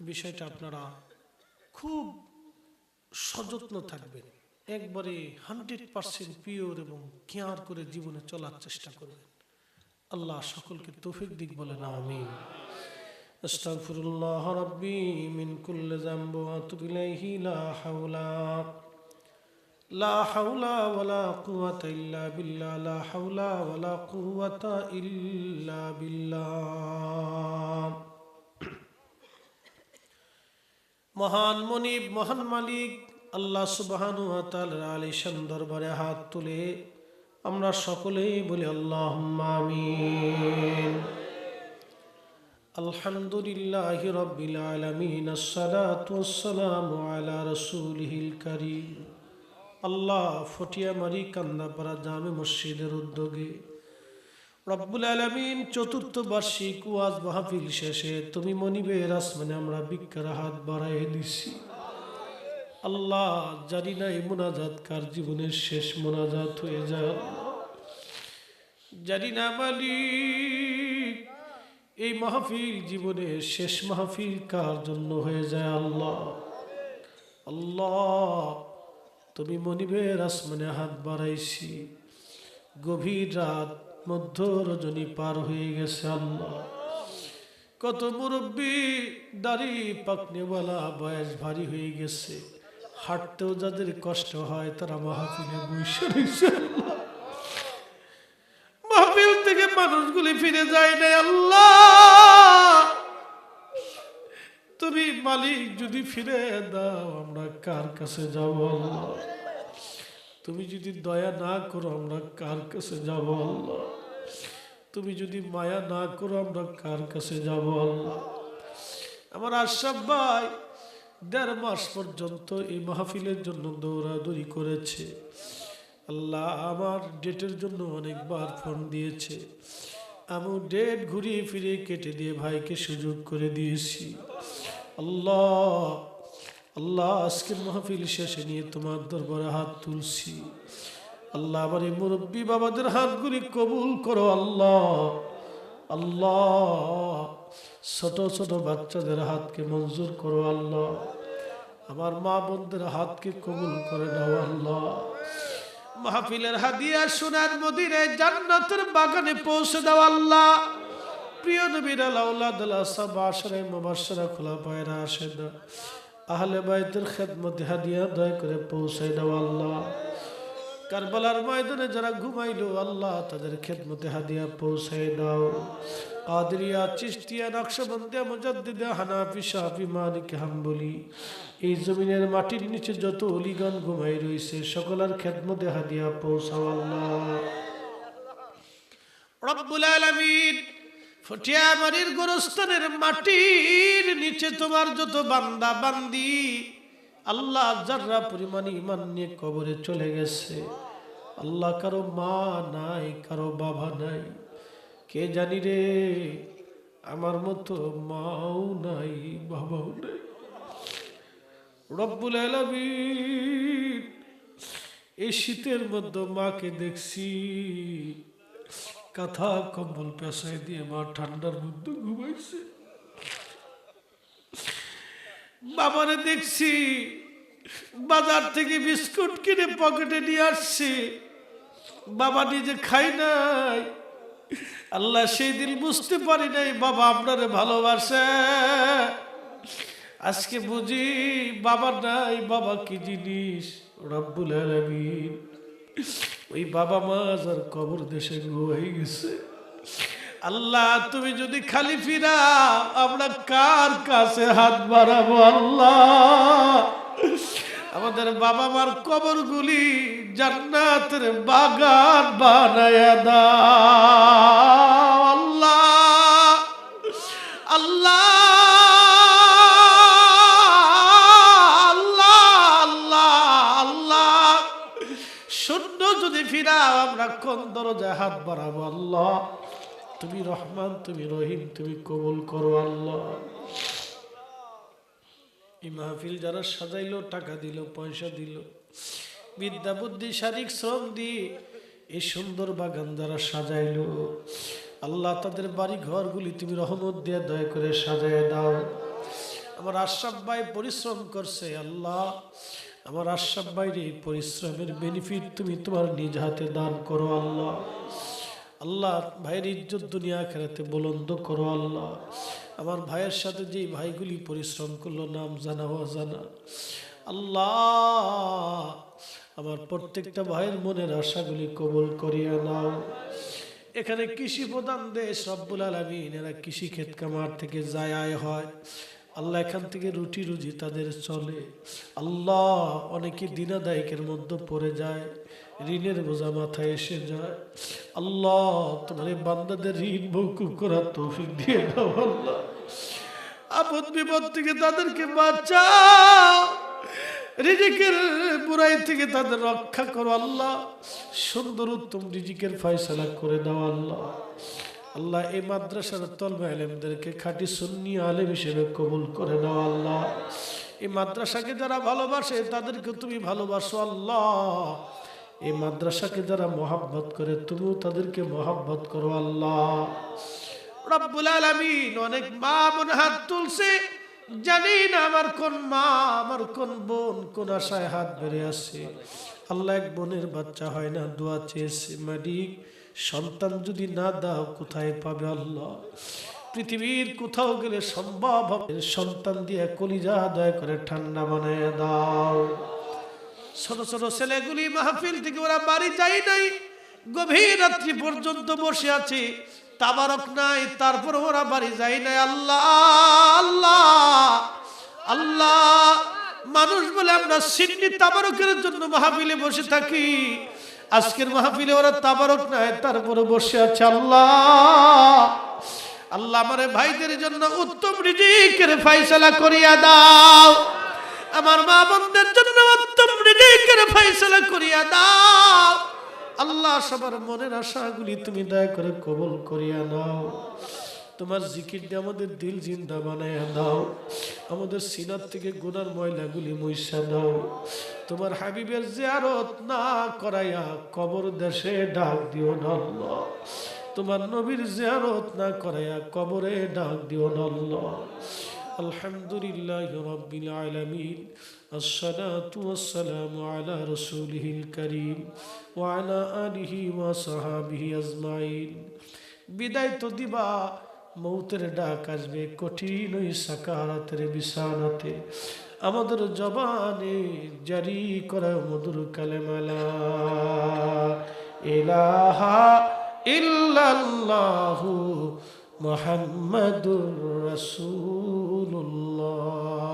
বিষয়টা আপনারা খুব সযত্ন থাকবেন। একবারে হান্ড্রেড পারসেন্ট পিওর এবং কেয়ার করে জীবনে চলার চেষ্টা করবেন। আল্লাহ সকলকে তৌফিক দিক বলেন আমি আস্তাগফিরুল্লাহ লা হাওলা, লা ইল্লা বিল্লাহ, লা হাওলা ওয়ালা কুওয়াতা ইল্লা মহান মনিব, মহান মালিক, আল্লাহ সুবাহানু সুবহান আলিশান দরবারে হাত তুলে আমরা সকলেই বলি আল্লাহ আমিন। আলহামদুলিল্লাহ রব্বিল আলামিন ওয়াসসালামু আলা রাসূলিহিল কারীম। আল্লাহ ফটিয়ামারি কান্দাপাড়া জামে মসজিদের উদ্যোগে রব্বুল আলমিন চতুর্থ বার্ষিক ওয়াজ মাহফিল শেষে তুমি মনিবের আসমানে আমরা বিজ্ঞার হাত বাড়াই দিছি। আল্লাহ জানি না এই মোনাজাত কার জীবনের শেষ মোনাজাত হয়ে যায় জানি না মালিক, এই মাহফিল জীবনের শেষ মাহফিল কার জন্য হয়ে যায় আল্লাহ। আল্লাহ, তুমি মনিবের আসমানে হাত বাড়াইছি। গভীর রাত মধ্য রজনী পার হয়ে গেছে আল্লাহ। কত মুরব্বী দাড়ি পাকনেওয়ালা বয়স ভারী হয়ে গেছে। হাঁটতেও যাদের কষ্ট হয় তারা মাহফিলে বসে রয়েছে থেকে মানুষগুলি ফিরে যায় না আল্লাহ। তুমি মালিক যদি ফিরে দাও, আমরা কার কাছে যাব আল্লাহ? তুমি যদি দয়া না করো, আমরা কার কাছে যাব আল্লাহ? তুমি যদি মায়া না করো, আমরা কার কাছে যাব আমার আশরাফ ভাই দেড় মাস পর্যন্ত এই মাহফিলের জন্য দৌড়াদৌড়ি করেছে। আল্লাহ আমার ডেটের জন্য অনেকবার ফোন দিয়েছে। আমি ডেট ঘুরিয়ে ফিরিয়ে কেটে দিয়ে ভাইকে সুযোগ করে দিয়েছি। আল্লাহ আল্লাহ, আজকের মাহফিল শেষে নিয়ে তোমার দরবারে হাত তুলছি। আল্লাহ আমার এই মুরব্বী বাবাদের হাতগুলি কবুল করো, আল্লাহ। আল্লাহ। ছোট ছোট বাচ্চাদের হাতকে মঞ্জুর করো, আল্লাহ। আমার মা বোনদের হাতকে কবুল করে নাও, আল্লাহ। মাহফিলের হাদিয়া সোনার মদিনে জান্নাতের বাগানে পৌঁছে দাও, আল্লাহ। প্রিয় নবীর আল্লাহ সব আশরে মুবাশশিরা খোলা পায়রা আসে না আহলে বাইতের খেদমতে হাদিয়া দয়া করে পৌঁছে দাও, আল্লাহ। কারবালার ময়দানে যারা ঘুমাইলো, আল্লাহ তাদের খেদমতে হাদিয়া পৌঁছায় দাও। কাদরিয়া, চিস্তিয়া, নকশবন্দিয়া, মুজাদ্দিদা, হানাফি, শাফি, মালিক, হাম্বলি, এই জমিনের মাটির নিচে যত অলিগান ঘুমাই রয়েছে সকলের খেদমতে হাদিয়া পৌঁছাও আল্লাহ। রব্বুল আলামিন ফটিয়ামারির গোরস্থানের মাটির নিচে তোমার যত বান্দা বান্দি আল্লাহ যার্রা পরিমাণ ইমান নিয়ে কবরে চলে গেছে, আল্লাহ কারও মা নাই, কারও বাবা নাই। কে জানি রে, আমার মতো মাও নাই, বাবাও নাই। রব্বুল আলামিন, এই শীতের মধ্যে মাকে দেখছি, কাঁথা কম্বল পেশায় দিয়ে মা ঠান্ডার মধ্যে ঘুমাইছে। বাবারে দেখছি, বাজার থেকে বিস্কুট কিনে পকেটে নিয়ে আসছে। বাবা নিজে খাই নাই। আল্লাহ সেই দিন বুঝতে পারি নাই, বাবা আপনারে ভালোবাসে। আজকে বুঝি বাবা নাই, বাবা কি জিনিস? রব্বুল ওই বাবা মা আর কবর দেশে হয়ে গেছে। আল্লাহ, তুমি যদি খালি ফিরা আমরা কার কাছে হাত বাড়াবো আল্লাহ? আমাদের বাবা মার কবরগুলি জান্নাতের বাগান বানায় দাও আল্লাহ আল্লাহ। আল্লাহ আল্লাহ আল্লাহ। শূন্য যদি ফিরাও, আমরা কোন দরজায় হাত বাড়াবো আল্লাহ? তুমি রহমান, তুমি রহিম, তুমি কবুল করো আল্লাহ। এই মাহফিল যারা সাজাইলো, টাকা দিল, পয়সা দিল, বিদ্যা, বুদ্ধি, শারীরিক শ্রম দিয়ে এই সুন্দর বাগান যারা সাজাইলো, আল্লাহ তাদের বাড়ি ঘরগুলি তুমি রহমত দিয়ে দয়া করে সাজায় দাও। আমার আশরাফ ভাই পরিশ্রম করছে, আল্লাহ। আমার আশরাফ ভাইয়ের এই পরিশ্রমের বেনিফিট তুমি তোমার নিজ হাতে দান করো, আল্লাহ। আল্লাহ ভাইয়ের ইজ্জত দুনিয়া খেরাতে বলন্দ করো আল্লাহ। আমার ভাইয়ের সাথে যে ভাইগুলি পরিশ্রম করল, নাম জানা জানা আল্লাহ, আমার প্রত্যেকটা ভাইয়ের মনের আশাগুলি কবল করিয়া নাও। এখানে কৃষি প্রধান দেশ রব্বুল আলমিন, এরা কৃষি ক্ষেত কামার থেকে যায় আয় হয়। আল্লাহ এখান থেকে রুটি রুজি তাদের চলে। আল্লাহ অনেকে দিনাদায়কের মধ্যে পড়ে যায়, ঋণের বোঝা মাথায় এসে যায়। আল্লাহ তোমার বান্দাদের ঋণ মৌকুব করার তৌফিক দিয়ে দাও আল্লাহ। আপদ বিপদ থেকে তাদেরকে বাঁচাও। রিজিকের বুড়াই থেকে তাদের রক্ষা করো আল্লাহ। সুন্দর উত্তম রিজিকের ফয়সালা করে দাও আল্লাহ। আল্লাহ এই মাদ্রাসার তলবা আলেমদেরকে খাঁটি সুন্নি আলেম হিসেবে কবুল করে নাও আল্লাহ। এই মাদ্রাসাকে যারা ভালোবাসে, তাদেরকে তুমি ভালোবাসো আল্লাহ। এই মাদ্রাসাকে যারা মহাব্বত করে, তুমিও তাদেরকে মহাব্বত করো আল্লাহ। রব্বুল আলামিন অনেক মা মনে হাত তুলছে। জানি না আমার কোন মা, আমার কোন বোন, কোন আশায় হাত বেড়ে আসছে আল্লাহ এক বোনের বাচ্চা হয় না, দোয়া চেয়েছে, মালিক। সন্তান যদি না দাও, কোথায় পাবে আল্লাহ? পৃথিবীর কোথাও গেলে সম্ভব হবে। সন্তান দিয়ে কলিজা দয়া করে ঠান্ডা বানায় দাও। ছোট ছোট ছেলেগুলি মাহফিল থেকে ওরা বাড়ি যায় নাই। গভীর রাত্রি পর্যন্ত বসে আছে। তাবারক নাই, তারপর ওরা বাড়ি যায় নাই। আল্লাহ আল্লাহ আল্লাহ। মানুষ বলে আমরা সিন্নি তাবারকের জন্য মাহফিলে বসে থাকি। আজকের মাহফিলে ওরা তাবারক নাই, তারপরে বসে আছে আল্লাহ। আল্লাহ আমার ভাইদের জন্য উত্তম রিজিকের ফাইসালা করিয়া দাও। আমার মা বোনদের জন্য উত্তম রিজিকের ফাইসালা করিয়া দাও। আল্লাহ সবার মনের আশাগুলি তুমি দয়া করে কবল করিয়া নাও। তোমার জিকির দিয়ে আমাদের দিল জিন্দা বানাইয়া দাও আমাদের সিনার থেকে গুনার ময়লাগুলি মইসা দাও তোমার হাবিবের জিয়ারত না করাইয়া কবর দেশে ডাক দিও না আল্লাহ তোমার নবীর জিয়ারত না করাইয়া কবরে ডাক দিও না আল্লাহ الحمد لله رب العالمين الصلاة والسلام على رسوله الكريم وعلى آله وصحابه أجمعين বিদায় তো দিবা মৌতের ডাক আসবে, কঠিন ওই সাকারাতের বিছানাতে। আমাদের জবানে জারি করা মধুর কালেমালা, ইলাহা ইল্লাল্লাহু মোহাম্মদুর রাসূল